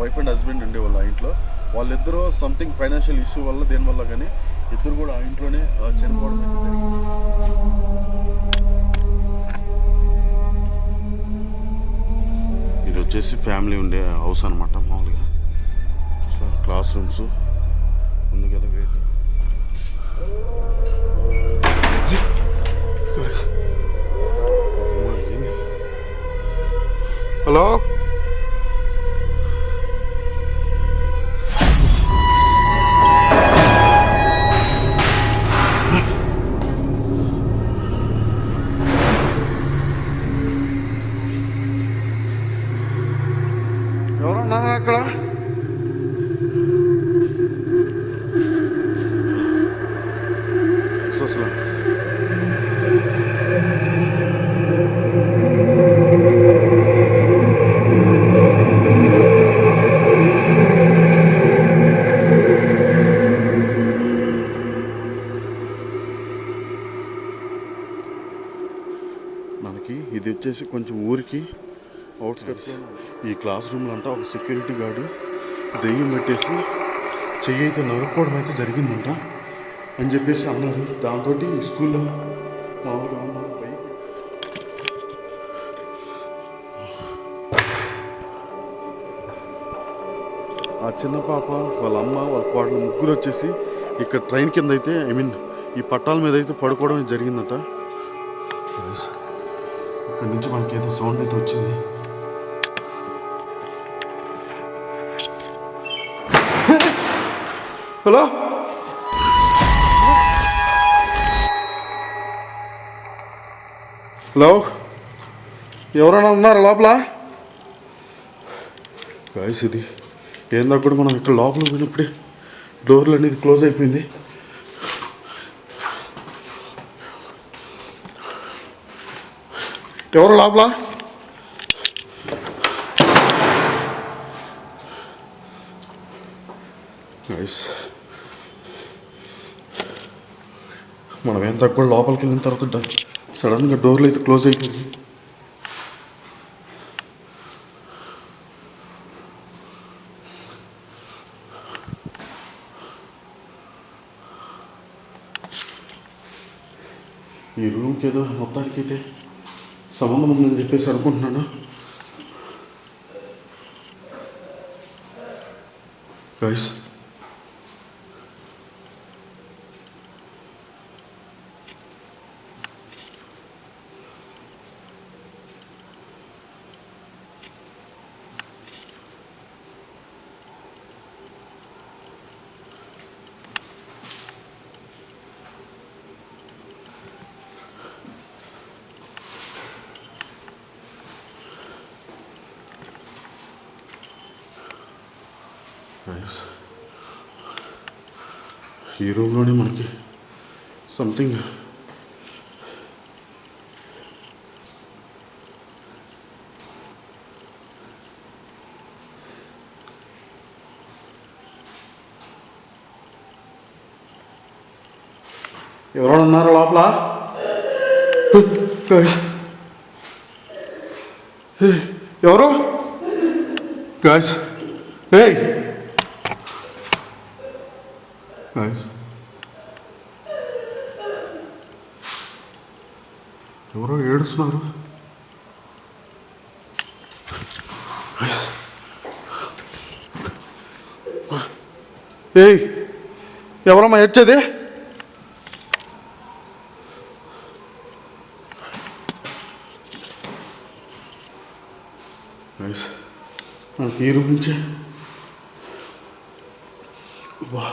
Wife and husband ఉండేవాళ్ళు ఆ ఇంట్లో. వాళ్ళిద్దరూ సంథింగ్ ఫైనాన్షియల్ ఇష్యూ వల్ల దేనివల్ల కానీ ఇద్దరు కూడా ఆ ఇంట్లోనే చనిపోవడం అయితే జరిగింది. ఇది వచ్చేసి ఫ్యామిలీ ఉండే హౌస్ అనమాట మామూలుగా. క్లాస్ రూమ్స్ ముందుకు హలో అక్కడ అసలు మనకి ఇది వచ్చేసి కొంచెం ఊరికి అవుట్స్కట్స్ ఈ క్లాస్ రూమ్లో అంతా ఒక సెక్యూరిటీ గార్డు దెయ్యం పెట్టేసి చెయ్యి అయితే నరుక్కోవడం అయితే జరిగిందంట అని చెప్పేసి అన్నారు. దాంతో స్కూల్లో మామూలుగా ఉన్నారు భయపడి ఆ చిన్న పాప వాళ్ళ అమ్మ వాళ్ళ కోడలు ముగ్గురు వచ్చేసి ఇక్కడ ట్రైన్ కింద అయితే ఐ మీన్ ఈ పట్టాల మీద అయితే పడుకోవడం జరిగిందట. ఇక్కడ నుంచి మనకి ఏదో సౌండ్ అయితే వచ్చింది. హలో? హలో? ఎవరైనా ఉన్నారా లోపల? గాయస్ ఇది ఏందా కూడా మనం ఇక్కడ లోపల పోయినప్పుడే డోర్లు అనేది క్లోజ్ అయిపోయింది. ఎవరు లోపల? నైస్ మనం ఏం తక్కువ లోపలికి వెళ్ళిన తర్వాత సడన్గా డోర్లు అయితే క్లోజ్ అయిపోయింది ఈ రూమ్కి ఏదో మొత్తానికి అయితే సంబంధం ఉందని చెప్పేసి అనుకుంటున్నాను? గైస్ గైస్ ఈ రూమ్లోనే మనకి సంథింగ్ ఎవరైనా ఉన్నారా లోపల Guys. Hey, ఎవరు గాయస్ ఏయ్ గాయస్ ఎవరో ఏయ్ ఎవరమ్మా ఏడ్చేది? ఈ రూమ్ నుంచే. వా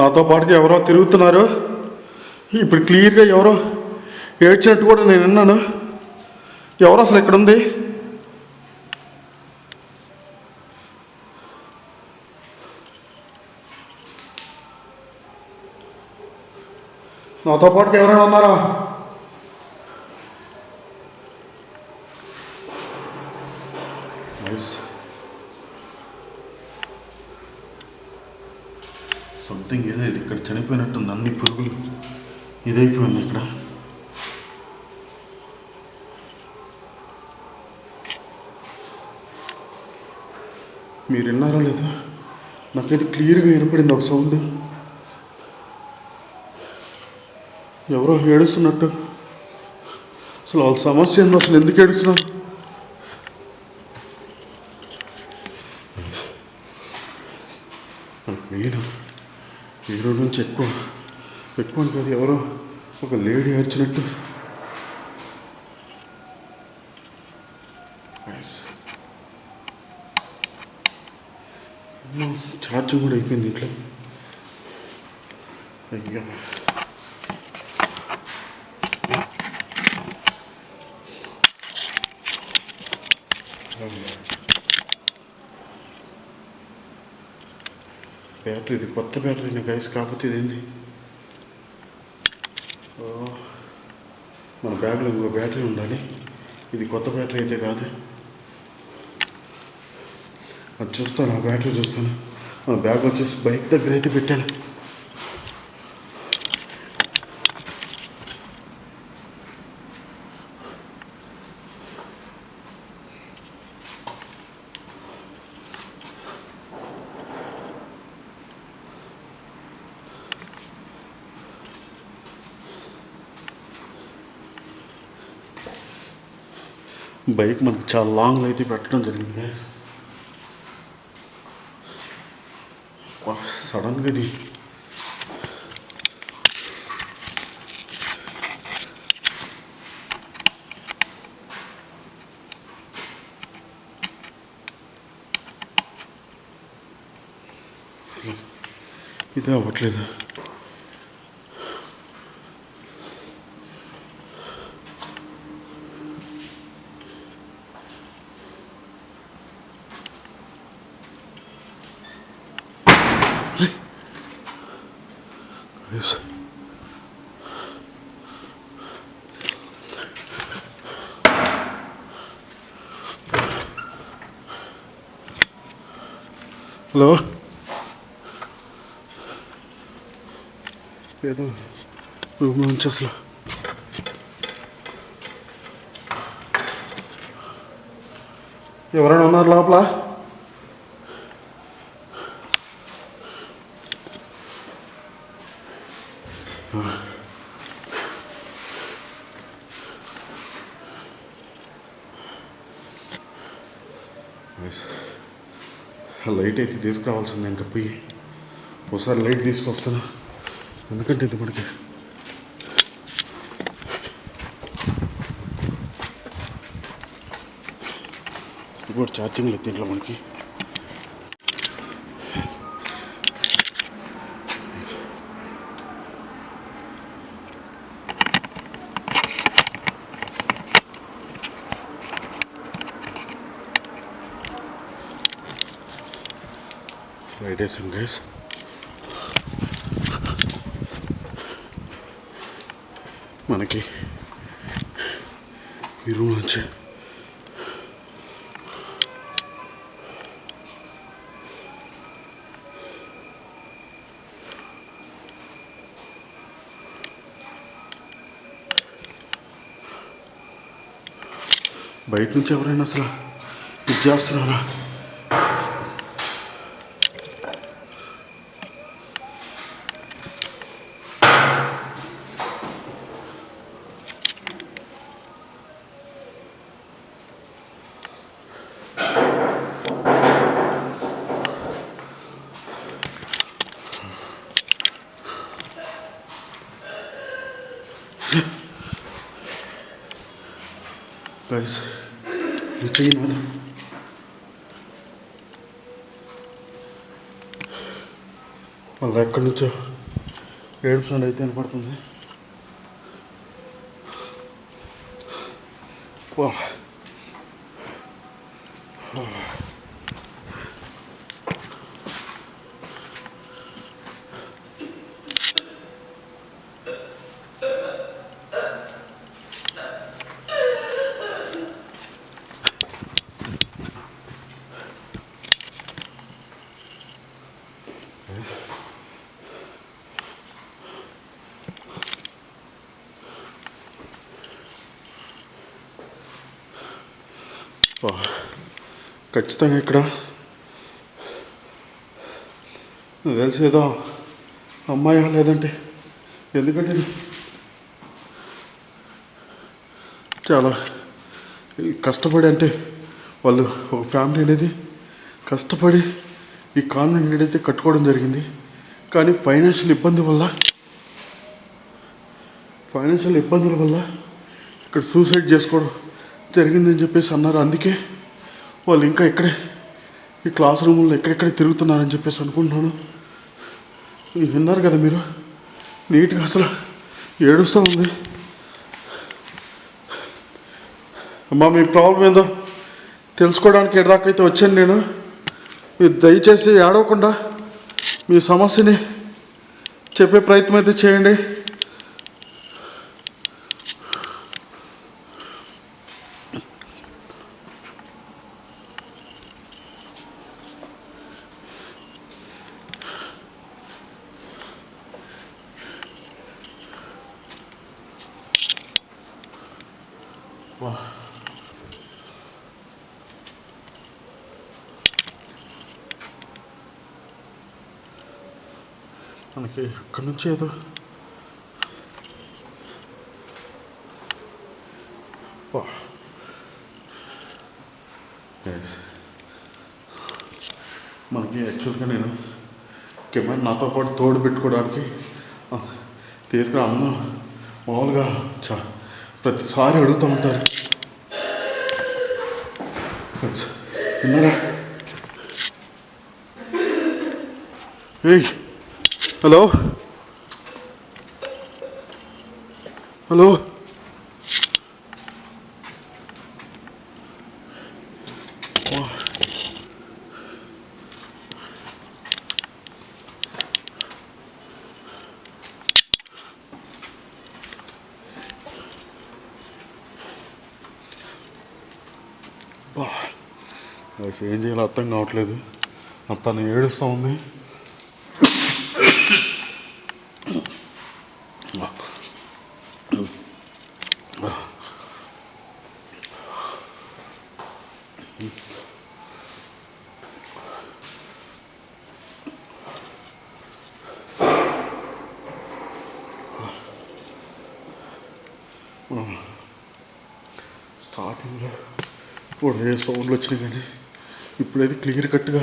నాతో పాటుగా ఎవరో తిరుగుతున్నారు. ఇప్పుడు క్లియర్గా ఎవరో ఏడ్చినట్టు కూడా నేను విన్నాను. ఎవరో అసలు ఎక్కడుంది నాతో పాటుగా ఎవరైనా ఉన్నారా? లేదా నాకైతే క్లియర్గా వినపడింది ఒక సౌండ్. ఎవరో ఏడుస్తున్నట్టు. అసలు వాళ్ళ సమస్య ఏందో అసలు ఎందుకు ఏడుస్తున్నారు? నేను ఈరోజు నుంచి ఎక్కువ ఎక్కువ అంటే కాదు ఎవరో ఒక లేడీ ఏడ్చినట్టు Nice. అమ్మో, ఛార్జింగ్ కూడా అయిపోయింది ఇంట్లో. అయ్యా. బ్యాటరీ ఇది కొత్త బ్యాటరీ గైస్ కాకపోతే ఇదేంది? మన బ్యాగ్లో ఇంకో బ్యాటరీ ఉండాలి. ఇది కొత్త బ్యాటరీ అయితే కాదు. అది చూస్తాను ఆ బ్యాటరీ చూస్తాను. మన బ్యాగ్ వచ్చేసి బైక్ దగ్గర అయితే పెట్టాను. బైక్ మనకు చాలా లాంగ్లో అయితే పెట్టడం జరిగింది guys. వా సడన్గా ఇది అసలు ఇదే అవ్వట్లేదు హలో. ఏదో నుంచి అసలు. ఎవరైనా ఉన్నారు లోపల Nice. ఆ లైట్ అయితే తీసుకురావాల్సింది ఇంకా పోయి. ఒకసారి లైట్ తీసుకొస్తాను ఎందుకంటే ఇది మనకి ఇప్పుడు ఛార్జింగ్ లేదు దీంట్లో మనకి. లైట్ వేసాను గైస్ మనకి ఈ రూమ్ నుంచి బయట నుంచి ఎవరైనా అసలు ఇది చేస్తున్నారా గైస్ ఈ చెయ్యి నాది మళ్ళీ ఎక్కడి నుంచో ఏడుపు సౌండ్ అయితే వినపడుతుంది వా ఖచ్చితంగా ఇక్కడ. తెలిసి ఏదో అమ్మాయి లేదంటే ఎందుకంటే చాలా కష్టపడి అంటే వాళ్ళు ఒక ఫ్యామిలీ అనేది కష్టపడి ఈ కాన్వెంట్ ఏదైతే కట్టుకోవడం జరిగింది. కానీ ఫైనాన్షియల్ ఇబ్బంది వల్ల ఫైనాన్షియల్ ఇబ్బందుల వల్ల ఇక్కడ సూసైడ్ చేసుకోవడం జరిగిందని చెప్పేసి అన్నారు. అందుకే వాళ్ళు ఇంకా ఇక్కడే ఈ క్లాస్ రూముల్లో ఎక్కడెక్కడ తిరుగుతున్నారని చెప్పేసి అనుకుంటున్నాను. ఇది విన్నారు కదా మీరు? నీట్గా అసలు ఏడుస్తూ ఉంది. అమ్మా మీ ప్రాబ్లం ఏందో తెలుసుకోవడానికి ఎడదాకైతే వచ్చాను నేను. మీరు దయచేసి ఏడవకుండా మీ సమస్యని చెప్పే ప్రయత్నం అయితే చేయండి. వా మనకి అక్కడి నుంచి ఏదో వా మనకి యాక్చువల్గా నేను కెమెరా నాతో పాటు తోడు పెట్టుకోవడానికి తీసుకురా అందరూ మామూలుగా చా ప్రతిసారి అడుగుతూ ఉంటారు. ఉన్నారా ఏయ్ హలో? హలో? అసలు ఏం చేయాలో అర్థం కావట్లేదు. తను ఏడుస్తూ ఉంది. స్టార్టింగ్లో ఇప్పుడు ఏ సౌండ్లు వచ్చినాయి కానీ ఇప్పుడైతే క్లియర్ కట్గా.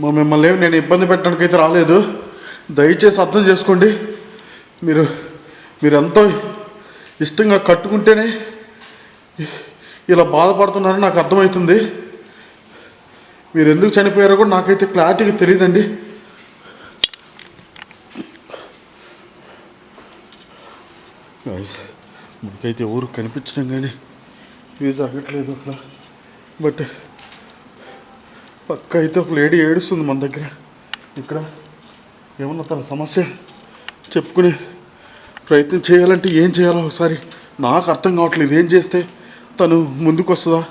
మా మిమ్మల్ని ఏమి నేను ఇబ్బంది పెట్టడానికి అయితే రాలేదు. దయచేసి అర్థం చేసుకోండి. మీరు మీరు ఎంతో ఇష్టంగా కట్టుకుంటేనే ఇలా బాధపడుతున్నారని నాకు అర్థమవుతుంది. మీరు ఎందుకు చనిపోయారో కూడా నాకైతే క్లారిటీగా తెలియదండి. Guys, మనకైతే ఎవరు కనిపించడం కానీ ఫీజు అగట్లేదు అసలు. బట్ పక్క అయితే ఒక లేడీ ఏడుస్తుంది మన దగ్గర. ఇక్కడ ఏమన్నా తన సమస్య చెప్పుకునే ప్రయత్నం చేయాలంటే ఏం చేయాలో ఒకసారి నాకు అర్థం కావట్లేదు. ఏం చేస్తే తను ముందుకు వస్తుందా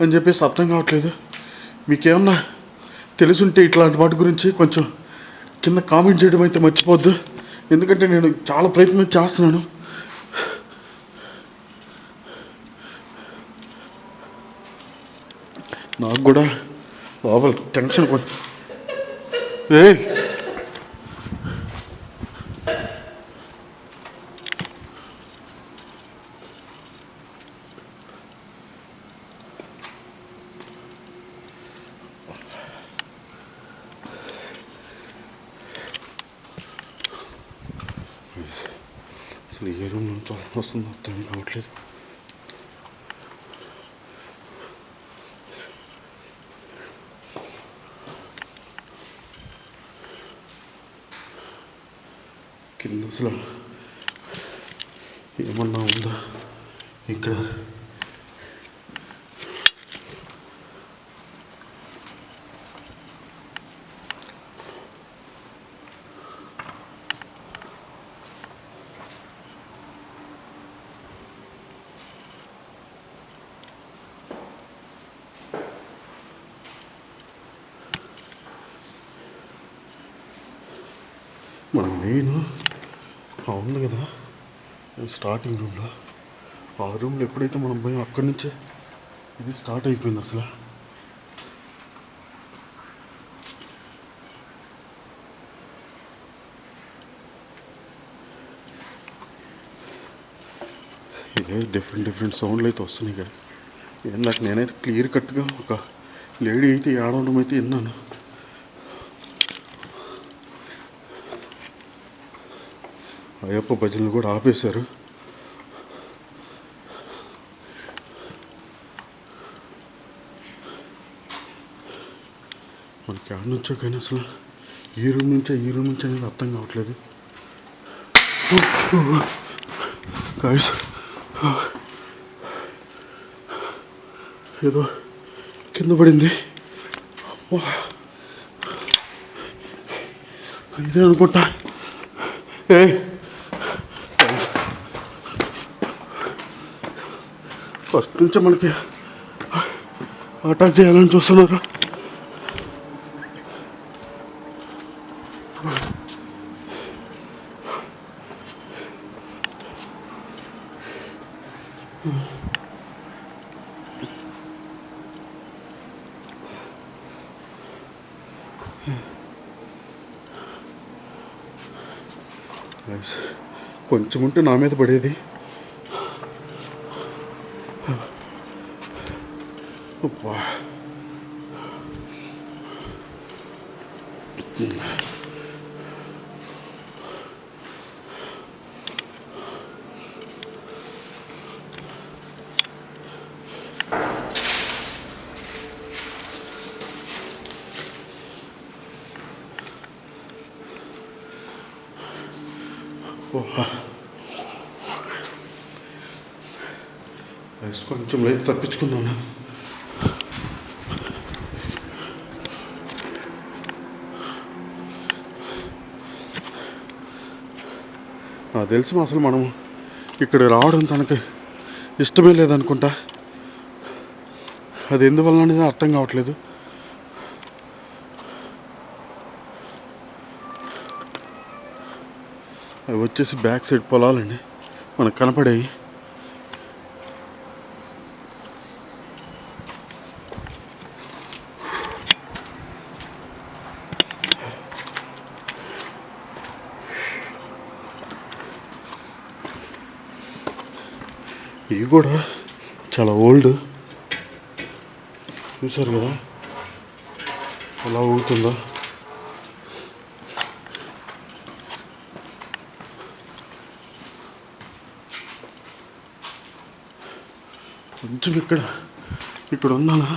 అని చెప్పేసి అర్థం కావట్లేదు. మీకేమన్నా తెలుసుంటే ఇట్లాంటి వాటి గురించి కొంచెం కింద కామెంట్ చేయడం అయితే మర్చిపోద్దు. ఎందుకంటే నేను చాలా ప్రయత్నం చేస్తున్నాను. నాకు కూడా లోపల టెన్షన్ కొంచెం ఏ అసలు ఏ రూమ్ నుంచి వస్తుందో అర్థం కావట్లేదు. కింద అసలు ఏమన్నా ఉందా? ఇక్కడ. మనం నేను ఉంది కదా. స్టార్టింగ్ రూమ్లో ఆ రూమ్లో ఎప్పుడైతే మనం పోయాం అక్కడి నుంచే ఇది స్టార్ట్ అయిపోయింది అసలు. ఇదే డిఫరెంట్ డిఫరెంట్ సౌండ్లు అయితే వస్తున్నాయి కదా. ఏం నాకు నేనైతే క్లియర్ కట్గా ఒక లేడీ అయితే ఆడవడం అయితే విన్నాను. అయ్యప్ప భజనలు కూడా ఆపేశారు. మనకి ఆడ నుంచో కానీ అసలు ఈ రూమ్ నుంచో ఈ రూమ్ నుంచి అనేది అర్థం కావట్లేదు. గాయస్ ఏదో కింద పడింది. ఇదే అనుకుంటా. ఏ ఫస్ట్ నుంచి మనకి అటాక్ చేయాలని చూస్తున్నారు? కొంచెం ఉంటే నా మీద పడేది. కొంచెం లైట్ తప్పించుకున్నాను నాకు తెలిసి అసలు మనం ఇక్కడ రావడం తనకి ఇష్టమే లేదనుకుంటా. అది ఎందువల్ల అనేది అర్థం కావట్లేదు. వచ్చేసి బ్యాక్ సైడ్ పొలాలండి. మనకు కనపడేవి. ఇవి కూడా చాలా ఓల్డ్. చూసారు కదా? ఎలా ఊగుతుందో. కొంచెం ఇక్కడ ఇక్కడ ఉన్నానా?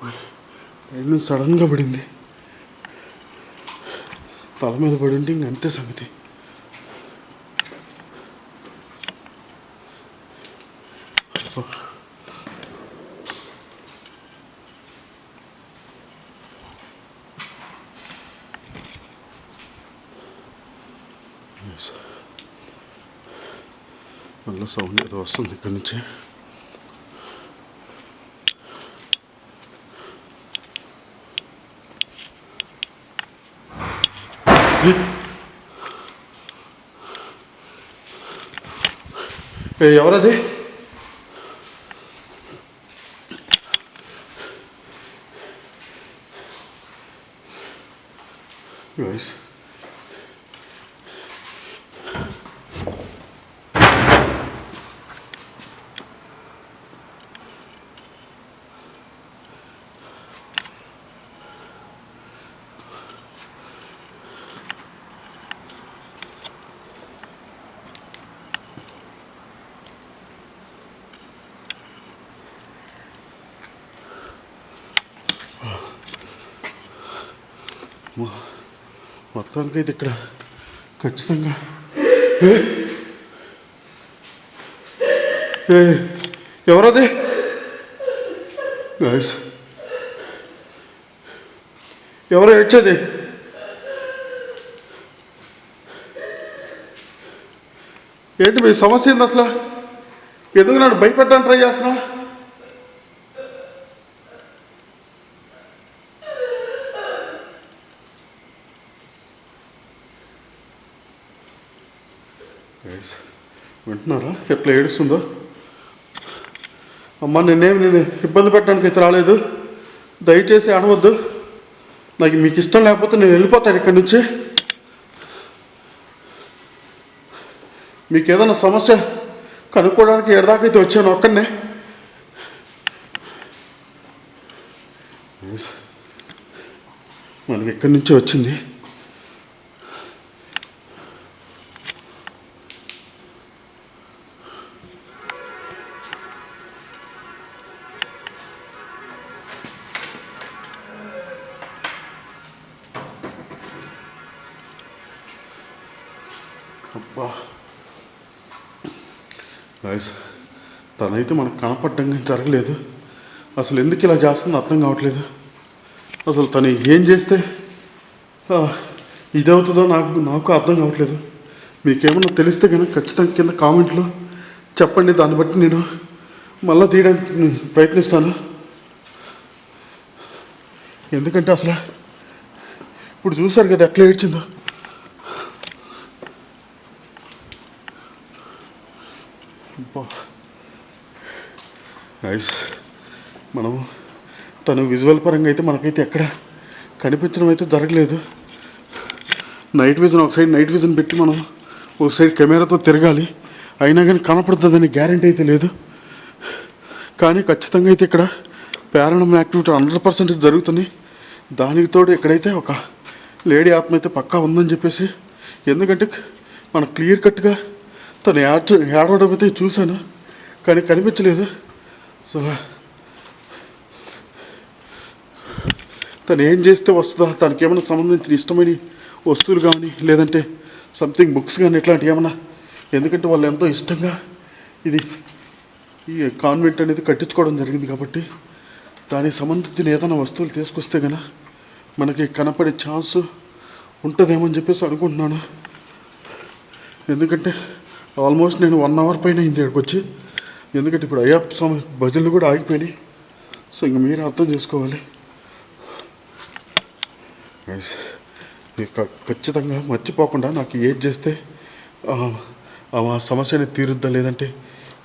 పైన సడన్గా పడింది. తల మీద పడి ఉంటే ఇంక అంతే సంగతి. మళ్ళీ సౌండ్ ఏదో వస్తుంది ఇక్కడి నుంచి. ఎవరది Guys. మొత్తానికి అయితే ఇక్కడ ఖచ్చితంగా. ఏ! ఎవరది? గాయస్ ఎవరు ఏడ్చేది? ఏంటి మీ సమస్య ఏంది అసలు? ఎందుకు నన్ను భయపెట్టడానికి ట్రై చేస్తున్నావు? గైస్ వింటున్నారా? ఎట్లా ఏడుస్తుందో? అమ్మ నేనేమి నేను ఇబ్బంది పెట్టడానికి అయితే రాలేదు. దయచేసి ఆడవద్దు. నాకు మీకు ఇష్టం లేకపోతే నేను వెళ్ళిపోతాను ఇక్కడి నుంచి. మీకు ఏదైనా సమస్య కనుక్కోవడానికి ఎడదాకైతే వచ్చాను ఒక్కడనే మనకి ఎక్కడి నుంచి వచ్చింది. తనైతే మనకు కనపడడం జరగలేదు. అసలు ఎందుకు ఇలా చేస్తుందో అర్థం కావట్లేదు. అసలు తను ఏం చేస్తే ఇదవుతుందో నాకు నాకు అర్థం కావట్లేదు. మీకేమన్నా తెలిస్తే కనుక ఖచ్చితంగా కింద కామెంట్లో చెప్పండి దాన్ని బట్టి నేను మళ్ళీ తీయడానికి ప్రయత్నిస్తాను. ఎందుకంటే అసలు ఇప్పుడు చూసారు కదా ఎట్లా ఏడ్చిందో. నైస్ మనం తను విజువల్ పరంగా అయితే మనకైతే ఎక్కడ కనిపించడం అయితే జరగలేదు. నైట్ విజన్ ఒక సైడ్ నైట్ విజన్ పెట్టి మనం ఒక సైడ్ కెమెరాతో తిరగాలి. అయినా కానీ కనపడుతుందని గ్యారంటీ అయితే లేదు. కానీ ఖచ్చితంగా అయితే ఇక్కడ పారానమ్ యాక్టివిటీ హండ్రెడ్ పర్సెంట్ జరుగుతుంది దానికి తోడు ఇక్కడైతే ఒక లేడీ ఆత్మ అయితే పక్కా ఉందని చెప్పేసి ఎందుకంటే మన క్లియర్ కట్గా తను ఏడ్ ఏడవడం అయితే చూశాను కానీ కనిపించలేదు. సో తను ఏం చేస్తే వస్తుందా తనకి ఏమైనా సంబంధించిన ఇష్టమైన వస్తువులు కానీ లేదంటే సంథింగ్ బుక్స్ కానీ ఇట్లాంటివి ఏమన్నా ఎందుకంటే వాళ్ళు ఎంతో ఇష్టంగా ఇది ఈ కాన్వెంట్ అనేది కట్టించుకోవడం జరిగింది కాబట్టి దానికి సంబంధించిన ఏదైనా వస్తువులు తీసుకొస్తే కనుక మనకి కనపడే ఛాన్స్ ఉంటుందేమో అని చెప్పేసి అనుకుంటున్నాను. ఎందుకంటే ఆల్మోస్ట్ నేను వన్ అవర్ పైన అయింది ఇక్కడికి వచ్చి. ఎందుకంటే ఇప్పుడు అయ్యప్ప స్వామి భజనలు కూడా ఆగిపోయినాయి. సో ఇంక మీరు అర్థం చేసుకోవాలి. ఇక ఖచ్చితంగా మర్చిపోకుండా నాకు ఏది చేస్తే ఆ, సమస్యని తీరుద్దా లేదంటే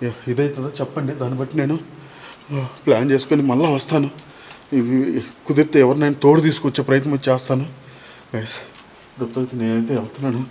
ఇదైతుందో ఇదవుతుందో చెప్పండి. దాన్ని బట్టి నేను ప్లాన్ చేసుకొని మళ్ళీ వస్తాను. ఇవి కుదిరితే ఎవరినైనా తోడు తీసుకొచ్చే ప్రయత్నం చేస్తాను. గైస్ దత్తైతే నేనైతే వెళ్తున్నాను.